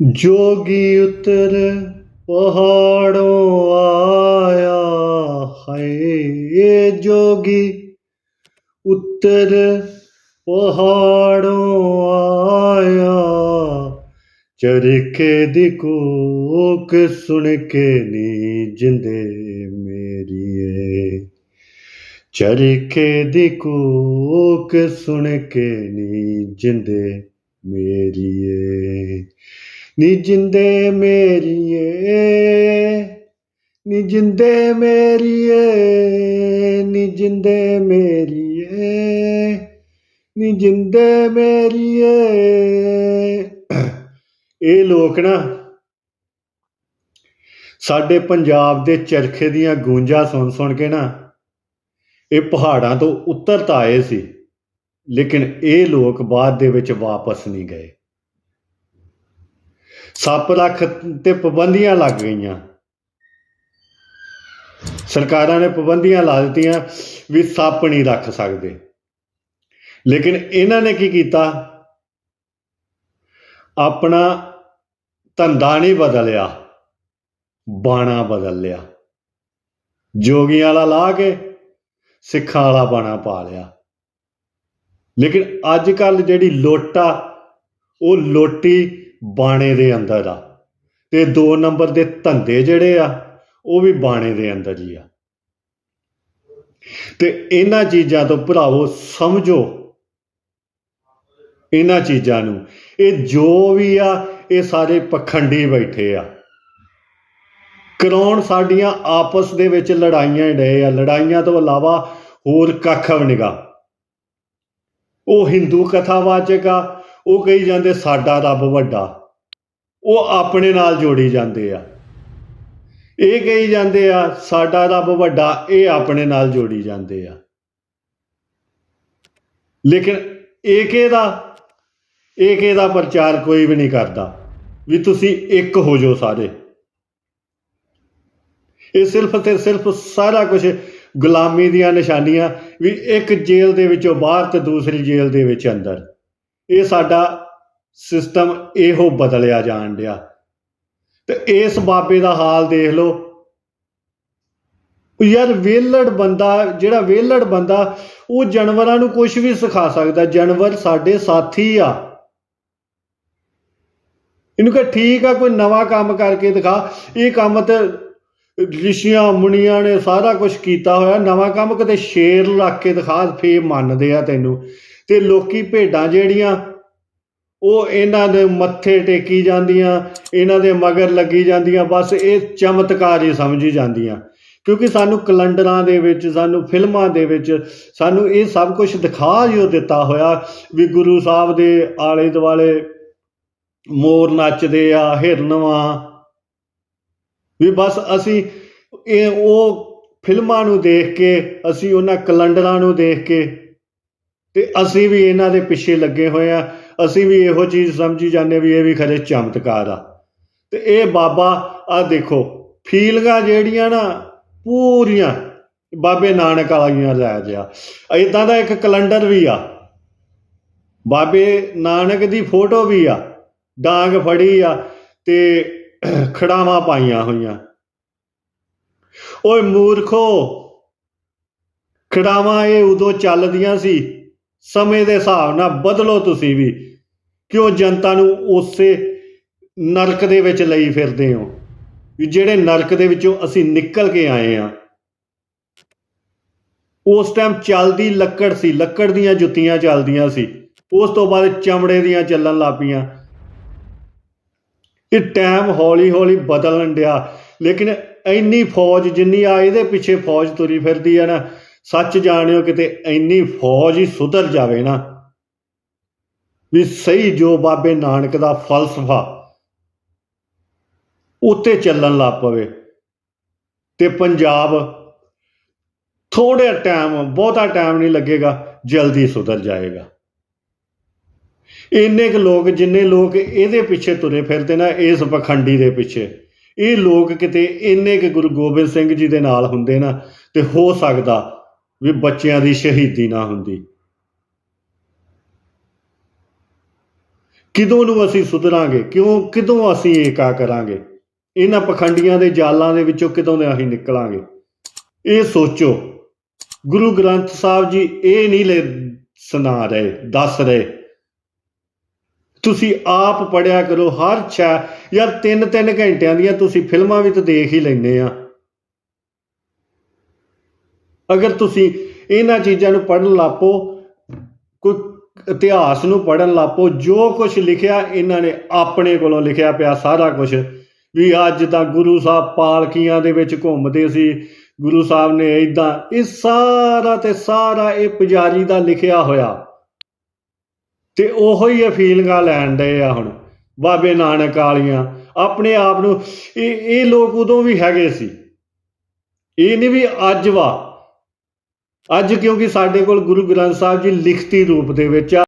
जोगी उतर पहाड़ों आया है ये जोगी उतर पहाड़ों आया ਚਰਖੇ ਦੀ ਕੂਕ ਸੁਣ ਕੇ ਨੀ ਜਿੰਦੇ ਮੇਰੀਏ ਚਰਖੇ ਦੀ ਕੂਕ ਸੁਣ ਕੇ ਨੀ ਜਿੰਦੇ ਮੇਰੀਏ ਨੀ ਜਿੰਦੇ ਮੇਰੀਏ, ਨੀ ਜਿੰਦੇ ਮੇਰੀਏ, ਨੀ ਜਿੰਦੇ ਮੇਰੀਏ, ਨੀ ਜਿੰਦੇ ਮੇਰੀਏ। ਇਹ ਲੋਕ ਨਾ ਸਾਡੇ ਪੰਜਾਬ ਦੇ ਚਰਖੇ ਦੀਆਂ ਗੂੰਜਾਂ ਸੁਣ ਸੁਣ ਕੇ ਨਾ ਇਹ ਪਹਾੜਾਂ ਤੋਂ ਉੱਤਰ ਤਾਂ ਆਏ ਸੀ, ਲੇਕਿਨ ਇਹ ਲੋਕ ਬਾਅਦ ਦੇ ਵਿੱਚ ਵਾਪਸ ਨਹੀਂ ਗਏ। ਸੱਪ ਰੱਖ ਤੇ ਪਾਬੰਦੀਆਂ ਲੱਗ ਗਈਆਂ। ਸਰਕਾਰਾਂ ਨੇ ਪਾਬੰਦੀਆਂ ਲਾ ਦਿੱਤੀਆਂ ਵੀ ਸੱਪ ਨਹੀਂ ਰੱਖ ਸਕਦੇ। ਲੇਕਿਨ ਇਹਨਾਂ ਨੇ ਕੀ ਕੀਤਾ? ਆਪਣਾ ਧੰਦਾ ਨਹੀਂ ਬਦਲਿਆ, ਬਾਣਾ ਬਦਲ ਲਿਆ। ਜੋਗੀਆਂ ਵਾਲਾ ਲਾ ਕੇ ਸਿੱਖਾਂ ਵਾਲਾ ਬਾਣਾ ਪਾ ਲਿਆ। ਲੇਕਿਨ ਅੱਜ ਕੱਲ ਜਿਹੜੀ ਲੁੱਟ ਆ, ਉਹ ਲੋਟੀ ਬਾਣੇ ਦੇ ਅੰਦਰ ਆ। ਤੇ ਦੋ ਨੰਬਰ ਦੇ ਧੰਦੇ ਜਿਹੜੇ ਆ, ਉਹ ਵੀ ਬਾਣੇ ਦੇ ਅੰਦਰ ਹੀ ਆ। ਤੇ ਇਹਨਾਂ ਚੀਜ਼ਾਂ ਤੋਂ ਭਰਾਵੋ ਸਮਝੋ। ਇਹਨਾਂ ਚੀਜ਼ਾਂ ਨੂੰ। ਇਹ ਜੋ ਵੀ ਆ, ਇਹ ਸਾਰੇ ਪਖੰਡੀ ਬੈਠੇ ਆ। ਕਰਾਉਣ ਸਾਡੀਆਂ ਆਪਸ ਦੇ ਵਿੱਚ ਲੜਾਈਆਂ ਹੀ ਡਏ ਆ। ਲੜਾਈਆਂ ਤੋਂ ਇਲਾਵਾ ਹੋਰ ਕੱਖ ਵੀ ਨਿਗਾ। ਉਹ ਹਿੰਦੂ ਕਥਾਵਾਚਕ ਆ ਉਹ ਕਹੀ ਜਾਂਦੇ, ਸਾਡਾ ਰੱਬ ਵੱਡਾ। ਉਹ ਆਪਣੇ ਨਾਲ ਜੋੜੀ ਜਾਂਦੇ ਆ। ਇਹ ਕਹੀ ਜਾਂਦੇ ਆ, ਸਾਡਾ ਰੱਬ ਵੱਡਾ। ਇਹ ਆਪਣੇ ਨਾਲ ਜੋੜੀ ਜਾਂਦੇ ਆ। ਲੇਕਿਨ ਏਕੇ ਦਾ ਏਕੇ ਦਾ ਪ੍ਰਚਾਰ ਕੋਈ ਵੀ ਨਹੀਂ ਕਰਦਾ ਵੀ ਤੁਸੀਂ ਇੱਕ ਹੋ ਜਾਓ ਸਾਰੇ। ਇਹ ਸਿਰਫ ਤੇ ਸਿਰਫ ਸਾਰਾ ਕੁਝ ਗੁਲਾਮੀ ਦੀਆਂ ਨਿਸ਼ਾਨੀਆਂ ਵੀ ਇੱਕ ਜੇਲ੍ਹ ਦੇ ਵਿੱਚੋਂ ਬਾਹਰ ਤੇ ਦੂਸਰੀ ਜੇਲ੍ਹ ਦੇ ਵਿੱਚ ਅੰਦਰ। ਇਹ ਸਾਡਾ ਸਿਸਟਮ ਇਹੋ ਬਦਲਿਆ ਜਾਣ ਡਿਆ। ਤੇ ਇਸ ਬਾਬੇ ਦਾ ਹਾਲ ਦੇਖ ਲਓ। ਯਾਰ ਵੇਲੜ ਬੰਦਾ, ਜਿਹੜਾ ਵੇਲੜ ਬੰਦਾ, ਉਹ ਜਾਨਵਰਾਂ ਨੂੰ ਕੁਝ ਵੀ ਸਿਖਾ ਸਕਦਾ। ਜਾਨਵਰ ਸਾਡੇ ਸਾਥੀ ਆ। ਇਹਨੂੰ ਕਹ, ਠੀਕ ਆ, ਕੋਈ ਨਵਾਂ ਕੰਮ ਕਰਕੇ ਦਿਖਾ। ਇਹ ਕੰਮ ਤੇ ਰਿਸ਼ੀਆਂ, ਮੁਨੀਆਂ ਨੇ ਸਾਰਾ ਕੁਝ ਕੀਤਾ ਹੋਇਆ। ਨਵਾਂ ਕੰਮ ਕਿਤੇ ਸ਼ੇਰ ਰੱਖ ਕੇ ਦਿਖਾ ਫੇ ਮੰਨਦੇ ਆ ਤੈਨੂੰ। ਤੇ ਲੋਕੀ ਭੇਡਾਂ ਜਿਹੜੀਆਂ, ਉਹ ਇਹਨਾਂ ਦੇ ਮੱਥੇ ਟੇਕੀ ਜਾਂਦੀਆਂ, ਇਹਨਾਂ ਦੇ ਮਗਰ ਲੱਗੀ ਜਾਂਦੀਆਂ, ਬਸ ਇਹ ਚਮਤਕਾਰ ਹੀ ਸਮਝੀ ਜਾਂਦੀਆਂ। ਕਿਉਂਕਿ ਸਾਨੂੰ ਕੈਲੰਡਰਾਂ ਦੇ ਵਿੱਚ, ਸਾਨੂੰ ਫਿਲਮਾਂ ਦੇ ਵਿੱਚ, ਸਾਨੂੰ ਇਹ ਸਭ ਕੁਝ ਦਿਖਾ ਜੋ ਦਿੱਤਾ ਹੋਇਆ ਵੀ ਗੁਰੂ ਸਾਹਿਬ ਦੇ ਆਲੇ ਦੁਆਲੇ ਮੋਰ ਨੱਚਦੇ ਆ, ਹਿਰਨਵਾ। ਵੀ ਬਸ ਅਸੀਂ ਇਹ ਉਹ ਫਿਲਮਾਂ ਨੂੰ ਦੇਖ ਕੇ, ਅਸੀਂ ਉਹਨਾਂ ਕੈਲੰਡਰਾਂ ਨੂੰ ਦੇਖ ਕੇ ਤੇ ਅਸੀਂ ਵੀ ਇਹਨਾਂ ਦੇ ਪਿੱਛੇ ਲੱਗੇ ਹੋਏ ਆ। ਅਸੀਂ ਵੀ ਇਹੋ ਚੀਜ਼ ਸਮਝੀ ਜਾਂਦੇ ਵੀ ਇਹ ਵੀ ਖਰੇ ਚਮਤਕਾਰ ਆ। ਤੇ ਇਹ ਬਾਬਾ, ਆ ਦੇਖੋ, ਫੀਲਿੰਗਾਂ ਜਿਹੜੀਆਂ ਨਾ, ਪੂਰੀਆਂ ਬਾਬੇ ਨਾਨਕ ਵਾਲੀਆਂ ਲੈ ਗਿਆ। ਇਦਾਂ ਦਾ ਇੱਕ ਕੈਲੰਡਰ ਵੀ ਆ। ਬਾਬੇ ਨਾਨਕ ਦੀ ਫੋਟੋ ਵੀ ਆ। ਡਾਂਗ ਫੜੀ ਆ ਤੇ ਖੜਾਵਾਂ ਪਾਈਆਂ ਹੋਈਆਂ। ਓਏ ਮੂਰਖੋ, ਖੜਾਵਾਂ ਇਹ ਉਦੋਂ ਚੱਲਦੀਆਂ ਸੀ ਸਮੇਂ ਦੇ ਹਿਸਾਬ ਨਾਲ ਬਦਲੋ ਤੁਸੀਂ ਵੀ। ਕਿਉਂ ਜਨਤਾ ਨੂੰ ਉਸੇ ਨਰਕ ਦੇ ਵਿੱਚ ਲਈ ਫਿਰਦੇ ਹੋ? ਜਿਹੜੇ ਨਰਕ ਦੇ ਵਿੱਚੋਂ ਅਸੀਂ ਨਿਕਲ ਕੇ ਆਏ ਆ ਉਸ ਟਾਈਮ ਚੱਲਦੀ ਲੱਕੜ ਸੀ, ਲੱਕੜ ਦੀਆਂ ਜੁੱਤੀਆਂ ਚੱਲਦੀਆਂ ਸੀ। ਉਸ ਤੋਂ ਬਾਅਦ ਚਮੜੇ ਦੀਆਂ ਚੱਲਣ ਲੱਪੀਆਂ ਇਹ ਟਾਈਮ ਹੌਲੀ ਹੌਲੀ ਬਦਲਣ ਡਿਆ। ਲੇਕਿਨ ਇੰਨੀ ਫੌਜ ਜਿੰਨੀ ਆ, ਇਹਦੇ ਪਿੱਛੇ ਫੌਜ ਤੁਰੀ ਫਿਰਦੀ ਆ ਨਾ। ਸੱਚ ਜਾਣਿਓ ਕਿਤੇ ਇੰਨੀ ਫੌਜ ਹੀ ਸੁਧਰ ਜਾਵੇ ਨਾ, ਵੀ ਸਹੀ ਜੋ ਬਾਬੇ ਨਾਨਕ ਦਾ ਫਲਸਫਾ ਉੱਤੇ ਚੱਲਣ ਲੱਗ ਪਵੇ ਤੇ ਪੰਜਾਬ ਥੋੜਾ ਟਾਈਮ, ਬਹੁਤਾ ਟਾਈਮ ਨਹੀਂ ਲੱਗੇਗਾ, ਜਲਦੀ ਸੁਧਰ ਜਾਏਗਾ। ਇੰਨੇ ਕੁ ਲੋਕ, ਜਿੰਨੇ ਲੋਕ ਇਹਦੇ ਪਿੱਛੇ ਤੁਰੇ ਫਿਰਦੇ ਨਾ, ਇਸ ਪਖੰਡੀ ਦੇ ਪਿੱਛੇ, ਇਹ ਲੋਕ ਕਿਤੇ ਇੰਨੇ ਕੁ ਗੁਰੂ ਗੋਬਿੰਦ ਸਿੰਘ ਜੀ ਦੇ ਨਾਲ ਹੁੰਦੇ ਨਾ, ਤੇ ਹੋ ਸਕਦਾ ਵੀ ਬੱਚਿਆਂ ਦੀ ਸ਼ਹੀਦੀ ਨਾ ਹੁੰਦੀ। ਕਿਦੋਂ ਨੂੰ ਅਸੀਂ ਸੁਧਰਾਂਗੇ? ਕਿਉਂ, ਕਿਦੋਂ ਅਸੀਂ ਏਕਾ ਕਰਾਂਗੇ? ਇਹਨਾਂ ਪਖੰਡੀਆਂ ਦੇ ਜਾਲਾਂ ਦੇ ਵਿੱਚੋਂ ਕਿਦੋਂ ਦੇ ਅਸੀਂ ਨਿਕਲਾਂਗੇ? ਇਹ ਸੋਚੋ। ਗੁਰੂ ਗ੍ਰੰਥ ਸਾਹਿਬ ਜੀ ਇਹ ਨਹੀਂ ਲੈ ਸੁਣਾ ਰਹੇ, ਦੱਸ ਰਹੇ। ਤੁਸੀਂ ਆਪ ਪੜਿਆ ਕਰੋ, ਹਰ ਛਾ ਯਾਰ ਤਿੰਨ ਤਿੰਨ ਘੰਟਿਆਂ ਦੀਆਂ ਤੁਸੀਂ ਫਿਲਮਾਂ ਵੀ ਤਾਂ ਦੇਖ ਹੀ ਲੈਂਦੇ ਆ। ਅਗਰ ਤੁਸੀਂ ਇਹਨਾਂ ਚੀਜ਼ਾਂ ਨੂੰ ਪੜਨ ਲੱਪੋ ਕੋਈ ਇਤਿਹਾਸ ਨੂੰ ਪੜਨ ਲੱਪੋ ਜੋ ਕੁਝ ਲਿਖਿਆ ਇਹਨਾਂ ਨੇ ਆਪਣੇ ਕੋਲੋਂ ਲਿਖਿਆ ਪਿਆ ਸਾਰਾ ਕੁਝ ਵੀ ਅੱਜ ਤਾਂ ਗੁਰੂ ਸਾਹਿਬ ਪਾਲਕੀਆਂ ਦੇ ਵਿੱਚ ਘੁੰਮਦੇ ਸੀ, ਗੁਰੂ ਸਾਹਿਬ ਨੇ ਇਦਾਂ ਇਹ ਸਾਰਾ ਤੇ ਸਾਰਾ ਇਹ ਪੁਜਾਰੀ ਦਾ ਲਿਖਿਆ ਹੋਇਆ। ਤੇ ਉਹੋ ਹੀ ਇਹ ਫੀਲਿੰਗਾਂ ਲੈਣ ਡਏ ਆ ਹੁਣ, ਬਾਬੇ ਨਾਨਕ ਵਾਲੀਆਂ। ਆਪਣੇ ਆਪ ਨੂੰ ਇਹ ਇਹ ਲੋਕ ਉਦੋਂ ਵੀ ਹੈਗੇ ਸੀ। ਇਹ ਨਹੀਂ ਵੀ ਅੱਜ ਵਾ। ਅੱਜ ਕਿਉਂਕਿ ਸਾਡੇ ਕੋਲ ਗੁਰੂ ਗ੍ਰੰਥ ਸਾਹਿਬ ਜੀ ਲਿਖਤੀ ਰੂਪ ਦੇ ਵਿੱਚ ਆ